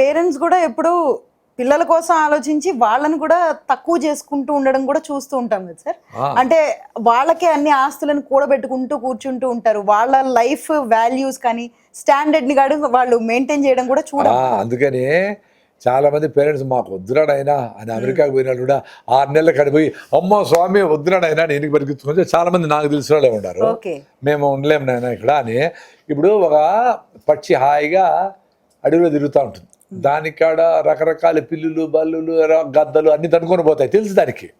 Parents కూడా ఎప్పుడు పిల్లల కోసం ఆలోచించి వాళ్ళని కూడా తక్కువ చేసుకుంటూ ఉండడం కూడా చూస్తూ ఉంటాం కదా సార్. అంటే వాళ్ళకే అన్ని ఆస్తులను కూడబెట్టుకుంటూ కూర్చుంటూ ఉంటారు. వాళ్ళ లైఫ్ వాల్యూస్ కానీ స్టాండర్డ్ని కాదు వాళ్ళు మెయింటైన్ చేయడం కూడా చూడ అందుకని చాలా మంది పేరెంట్స్ మాకు వద్దురాడైనా అని అమెరికాకు పోయినాడు కూడా ఆరు నెలలు కడిపోయి అమ్మో స్వామి వద్దురాడైనా నేను పరిగెత్తుకుంటే చాలా మంది నాకు తెలిసిన వాళ్ళే ఉన్నారు. మేము ఉండలేము నాయన ఇక్కడ అని. ఇప్పుడు ఒక పక్షి హాయిగా అడవిలో తిరుగుతూ ఉంటుంది. దానికాడ రకరకాల పిల్లులు బల్లులు గద్దలు అన్ని తనుకొని పోతాయి. తెలుసు దానికి.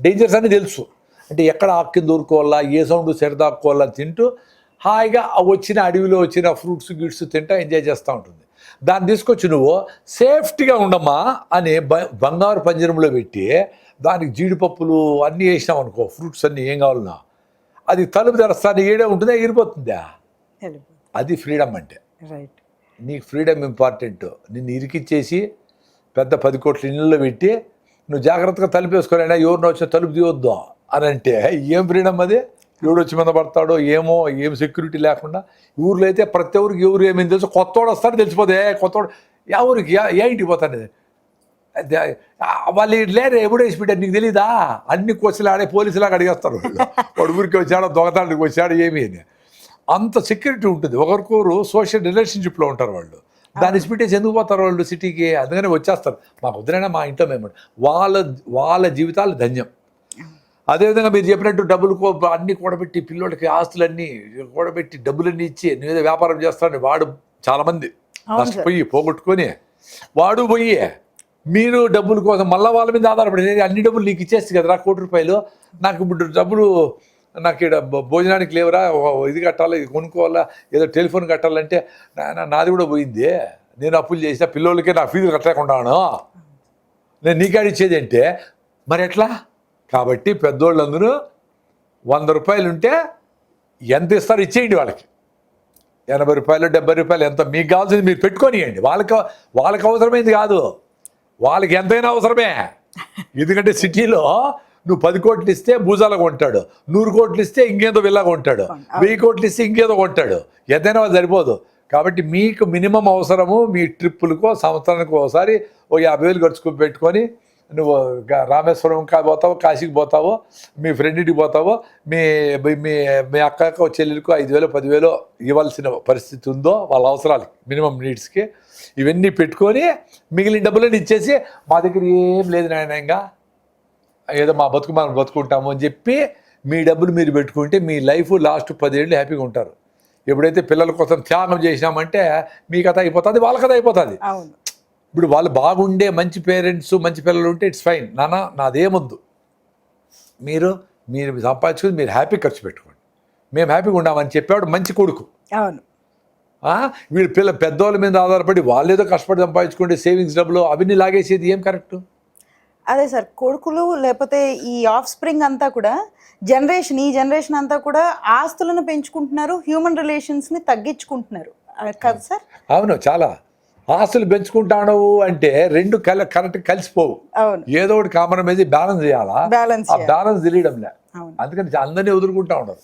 డేంజర్స్ అన్ని తెలుసు. అంటే ఎక్కడ ఆక్కింది దూరుకోవాలా ఏ సౌండ్ సెరదాక్కోవాలా తింటూ హాయిగా వచ్చిన అడవిలో వచ్చిన ఫ్రూట్స్ గిట్స్ తింటా ఎంజాయ్ చేస్తూ ఉంటుంది. దాన్ని తీసుకొచ్చి నువ్వు సేఫ్టీగా ఉండమ్మా అని బ- బంగారు పంజరంలో పెట్టి దానికి జీడిపప్పులు అన్నీ వేసినాం అనుకో ఫ్రూట్స్ అన్నీ ఏం కావాలన్నా అది తలుపు తెరస్తాను ఏడే ఉంటుందా ఎగిరిపోతుందా? అది ఫ్రీడమ్ అంటే. రైట్ నీకు ఫ్రీడమ్ ఇంపార్టెంట్. నిన్ను ఇరికిచ్చేసి పెద్ద పది కోట్ల ఇళ్ళలో పెట్టి నువ్వు జాగ్రత్తగా తలుపు ఎవరిని వచ్చి తలుపు తీయొద్దు అని అంటే ఏం ఫ్రీడమ్ అది? ఎవడు వచ్చి మీద పడతాడో ఏమో ఏం సెక్యూరిటీ లేకుండా. ఊర్లో అయితే ప్రతి ఒక్కరికి ఎవరు ఏమేమి తెలుసు? కొత్తవాడు వస్తాడు తెలిసిపోతే కొత్తవాడు ఎవరికి ఏ- ఇంటికి పోతాను వాళ్ళు లేరు ఎప్పుడు వేసి పెట్టారు నీకు తెలీదా? అన్ని కోసలు ఆడే పోలీసులాగా అడిగేస్తారు. వాడు ఊరికి వచ్చాడో దొంగతాడికి వచ్చాడు ఏమీ అని. అంత సెక్యూరిటీ ఉంటుంది. ఒకరికొకరు సోషల్ రిలేషన్షిప్లో ఉంటారు వాళ్ళు. దాన్ని పెట్టేసి ఎందుకు పోతారు వాళ్ళు సిటీకి అందుకనే వచ్చేస్తారు. మాకు వదిలేనా మా ఇంట్లో మేము వాళ్ళ వాళ్ళ జీవితాలు ధన్యం. అదేవిధంగా మీరు చెప్పినట్టు డబ్బులు అన్ని కూడబెట్టి పిల్లోడికి ఆస్తులన్నీ కూడబెట్టి డబ్బులన్నీ ఇచ్చి నువ్వేదో వ్యాపారం చేస్తాడని వాడు చాలామంది. నష్టపోయి పోగొట్టుకొని వాడు పోయి మీరు డబ్బుల కోసం మళ్ళీ వాళ్ళ మీద ఆధారపడి "నేను అన్ని డబ్బులు నీకు ఇచ్చేసి కదరా కోటి రూపాయలు. నాకు ఇప్పుడు డబ్బులు నాకు ఇక్కడ భోజనానికి లేవురా ఇది కట్టాలా ఇది కొనుక్కోవాలా ఏదో టెలిఫోన్ కట్టాలంటే "నాయనా, నాది కూడా పోయింది. నేను అప్పులు చేసిన పిల్లోళ్ళకే నా ఫీజులు కట్టకుండాను. నేను నీకాడ ఇచ్చేది అంటే మరి ఎట్లా? కాబట్టి పెద్దోళ్ళందరూ వంద రూపాయలు ఉంటే ఎంత ఇస్తారు ఇచ్చేయండి వాళ్ళకి. ఎనభై రూపాయలు డెబ్బై రూపాయలు ఎంత మీకు కావాల్సింది మీరు పెట్టుకొనియండి. వాళ్ళకి వాళ్ళకి అవసరమైంది కాదు. వాళ్ళకి ఎంతైనా అవసరమే. ఎందుకంటే సిటీలో నువ్వు పది కోట్లు ఇస్తే భూజాల కొంటాడు. నూరు కోట్లు ఇస్తే ఇంకేదో విల్లా కొంటాడు. వెయ్యి కోట్లు ఇస్తే ఇంకేదో కొంటాడు. వాళ్ళు సరిపోదు. కాబట్టి మీకు మినిమం అవసరము మీ ట్రిప్పులకో సంవత్సరానికి ఒకసారి ఓ యాభై వేలు ఖర్చు పెట్టుకొని నువ్వు రామేశ్వరం కా పోతావో కాశీకి పోతావో మీ ఫ్రెండ్ ఇంటికి పోతావో మీ మీ- మీ అక్కకో చెల్లెలకు ఐదు వేలు పదివేలు ఇవ్వాల్సిన పరిస్థితి ఉందో వాళ్ళ అవసరాలకి మినిమం నీడ్స్కి ఇవన్నీ పెట్టుకొని మిగిలిన డబ్బులన్నీ ఇచ్చేసి మా దగ్గర ఏం లేదు నాయన ఇంకా. ఏదో మా బతుకు మనం బతుకుంటాము అని చెప్పి మీ డబ్బులు మీరు పెట్టుకుంటే మీ లైఫ్ లాస్ట్ పదేళ్ళు హ్యాపీగా ఉంటారు. ఎప్పుడైతే పిల్లల కోసం త్యాగం చేసినామంటే మీ కథ అయిపోతుంది వాళ్ళ కథ అయిపోతుంది. ఇప్పుడు వాళ్ళు బాగుండే మంచి పేరెంట్స్ మంచి పిల్లలు ఉంటే ఇట్స్ ఫైన్. నాన్న నాదేమొద్దు మీరు మీరు సంపాదించుకుని మీరు హ్యాపీ ఖర్చు పెట్టుకోండి. మేము హ్యాపీగా ఉన్నామని చెప్పేవాడు మంచి కొడుకు. అవును? వీళ్ళు పిల్ల పెద్దోళ్ళ మీద ఆధారపడి వాళ్ళు ఏదో కష్టపడి సంపాదించుకుంటే సేవింగ్స్ డబ్బులు అవన్నీ లాగేసేది ఏం కరెక్ట్? అదే సార్ కొడుకులు లేకపోతే ఈ ఆఫ్ స్ప్రింగ్ అంతా కూడా జనరేషన్ ఈ జనరేషన్ అంతా కూడా ఆస్తులను పెంచుకుంటున్నారు హ్యూమన్ రిలేషన్స్ని తగ్గించుకుంటున్నారు. కదా సార్? అవును చాలా. ఆస్తులు పెంచుకుంటాను అంటే రెండు కల కరెక్ట్ కలిసిపోవు. అవును. ఏదో ఒకటి కాంప్రమైజ్ బ్యాలెన్స్ చేయాలా? బ్యాలెన్స్ బ్యాలెన్స్ తెలియడం లే అవును. అందుకని అందరినీ వదులుకుంటా ఉండరు